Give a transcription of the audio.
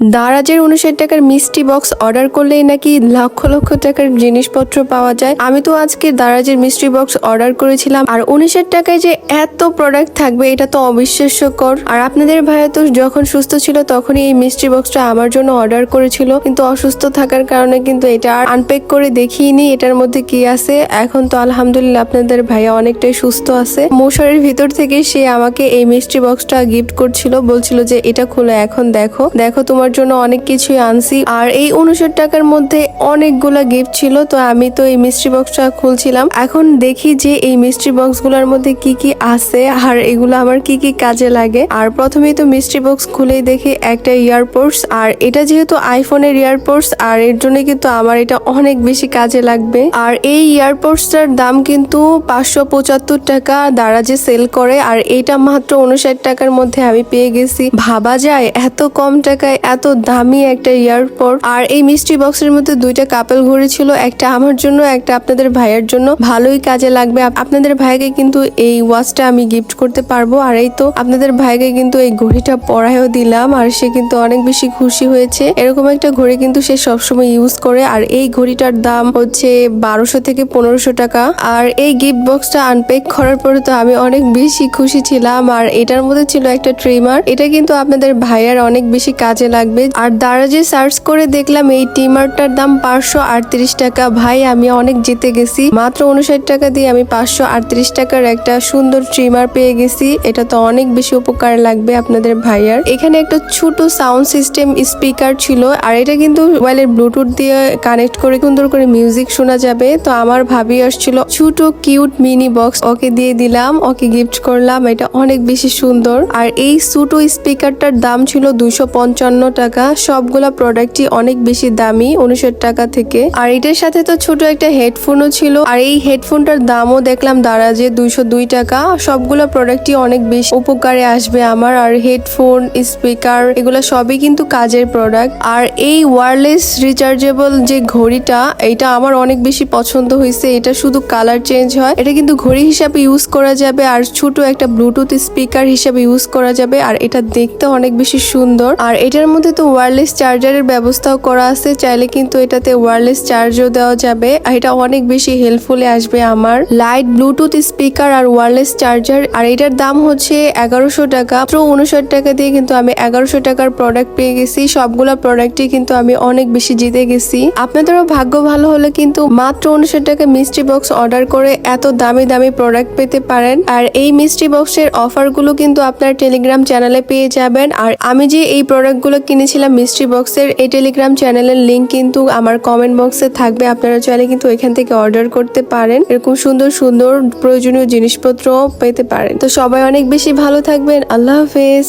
দারাজের উনষাট টাকার মিষ্টি বক্স অর্ডার করলেই নাকি লক্ষ লক্ষ টাকার জিনিসপত্র পাওয়া যায়। আমি তো আজকে দারাজের মিষ্টি বক্স অর্ডার করেছিলাম আর উনষাট টাকায় যে এত প্রোডাক্ট থাকবে, এটা তো অবিশ্বাস্যকর। আর আপনাদের ভাইয়া তো যখন সুস্থ ছিল তখনই এই মিষ্টি বক্সটা আমার জন্য অর্ডার করেছিল। কিন্তু অসুস্থ থাকার কারণে কিন্তু এটা আর আনপ্যাক করে দেখিনি, এটার মধ্যে কি আছে? এখন তো আলহামদুলিল্লাহ আপনাদের ভাইয়া অনেকটাই সুস্থ আছে। মশারির ভিতর থেকে সে আমাকে এই মিষ্টি বক্সটা গিফট করছিল, বলছিল যে এটা খুলে এখন দেখো। দেখো তোমার জন্য অনেক কিছুই আনছি। আর এই উনষাট টাকার মধ্যে অনেকগুলো গিফট ছিল, তো আমি তো এই মিষ্টি বক্সটা খুলছিলাম। এখন দেখি যে এই মিষ্টি বক্সগুলার মধ্যে কি কি আছে, আর এগুলো আমার কি কি কাজে লাগে। আর প্রথমেই তো মিষ্টি বক্স খুলেই দেখি একটা ইয়ারপোর্টস আর এটা যেহেতু আইফোনের ইয়ারপোর্টস আর এর জন্য কিন্তু আমার এটা অনেক বেশি কাজে লাগবে। আর এই ইয়ারপোর্টসটার দাম কিন্তু পাঁচশো পঁচাত্তর টাকা দ্বারা যে সেল করে, আর এটা মাত্র উনষাট টাকার মধ্যে আমি পেয়ে গেছি। ভাবা যায়, এত কম টাকায় এত দামি একটা ইয়ারপোর্ট আর এই মিষ্টি বক্সের মধ্যে দুইটা কাপেল ঘড়ি ছিল, একটা আমার জন্য, একটা আপনাদের ভাইয়ের জন্য। ভালোই কাজে লাগবে। আপনাদের ভাইকে কিন্তু এই ওয়াচটা আমি গিফট করতে পারব। আর এই তো আপনাদের ভাইকে কিন্তু এই ঘড়িটা পরায়ও দিলাম। আর সে কিন্তু অনেক বেশি খুশি হয়েছে। এরকম একটা ঘড়ি কিন্তু সে সবসময় ইউজ করে। আর এই ঘড়িটার দাম হচ্ছে বারোশো থেকে পনেরোশো টাকা। আর এই গিফট বক্সটা আনপ্যাক করার পরে তো আমি অনেক বেশি খুশি ছিলাম। আর এটার মধ্যে ছিল একটা ট্রিমার এটা কিন্তু আপনাদের ভাইয়ার অনেক বেশি কাজে লাগবে। আর দারাজে সার্চ করে দেখলাম এই ট্রিমারটার দাম পাঁচশো আটত্রিশ টাকা। ভাই, আমি অনেক জিতে গেছি। মাত্র উনষাট টাকা দিয়ে আমি পাঁচশো আটত্রিশ টাকার একটা সুন্দর ট্রিমার পেয়ে গেছি। এটা তো অনেক বেশি উপকার লাগবে আপনাদের ভাইয়ার। এখানে একটা ছোট সাউন্ড সিস্টেম স্পিকার ছিল। আর এটা কিন্তু মোবাইলের ব্লুটুথ দিয়ে কানেক্ট করে সুন্দর করে মিউজিক শোনা যাবে। তো আমার ভাবি আসছিল, ছোট কিউট মিনি বক্স ওকে দিয়ে দিলাম। ওকে গিফট করলাম। এটা অনেক বেশি সুন্দর। আর এই ছোট স্পিকারটার দাম ছিল দুশো পঞ্চান্ন টাকা, সবগুলা প্রোডাক্টই অনেক বেশি দামি উনষাট টাকা থেকে। আর এটার সাথে তো ছোট একটা হেডফোনও ছিল। আর এই হেডফোনটার দামও দেখলাম দারাজে দুইশো দুই টাকা। সবগুলো প্রোডাক্টই অনেক বেশি উপকারে আসবে আমার। আর হেডফোন স্পিকার এগুলো সবই কিন্তু কাজের প্রোডাক্ট আর এই ওয়ারলেস রিচার্জেবল যে ঘড়িটা, এটা আমার অনেক বেশি পছন্দ হয়েছে। এটা শুধু কালার চেঞ্জ হয়। এটা কিন্তু ঘড়ি হিসাবে ইউজ করা যাবে। আর ছোট একটা ব্লুটুথ স্পিকার হিসাবে ইউজ করা যাবে। আর এটা দেখতে অনেক বেশি সুন্দর। আর এটার মধ্যে তো ওয়্যারলেস চার্জারের ব্যবস্থাও করা আছে। চাইলে কিন্তু এটাতে ওয়্যারলেস চার্জও দেওয়া যাবে। আর এটা অনেক বেশি হেল্পফুলে আসবে আমার। লাইট ব্লুটুথ স্পিকার আর ওয়্যারলেস চার্জার আর এটার দাম হচ্ছে এগারোশো টাকা। মাত্র উনষাট টাকা দিয়ে কিন্তু আমি এগারোশো টাকার প্রোডাক্ট পেয়ে গেছি। সবগুলো প্রোডাক্টই কিন্তু আমি অনেক বেশি জিতে গেছি। আপনাদেরও ভাগ্য ভালো হলে কিন্তু মাত্র উনষাট টাকা মিষ্টি বক্স অর্ডার করে এত দামি দামি প্রোডাক্ট পেতে পারেন। আর এই মিষ্টি বক্সের অফারগুলো কিন্তু আপনার টেলিগ্রাম চ্যানেলে পেয়ে যাবেন। আর আমি যে এই প্রোডাক্টগুলো কিনেছিলাম মিস্ট্রি বক্সের এই টেলিগ্রাম চ্যানেলের লিঙ্ক কিন্তু আমার কমেন্ট বক্সে থাকবে। আপনারা চাইলে কিন্তু এখান থেকে অর্ডার করতে পারেন। এরকম সুন্দর সুন্দর প্রয়োজনীয় জিনিসপত্র পেতে পারেন। তো সবাই অনেক বেশি ভালো থাকবেন। আল্লাহ হাফেজ।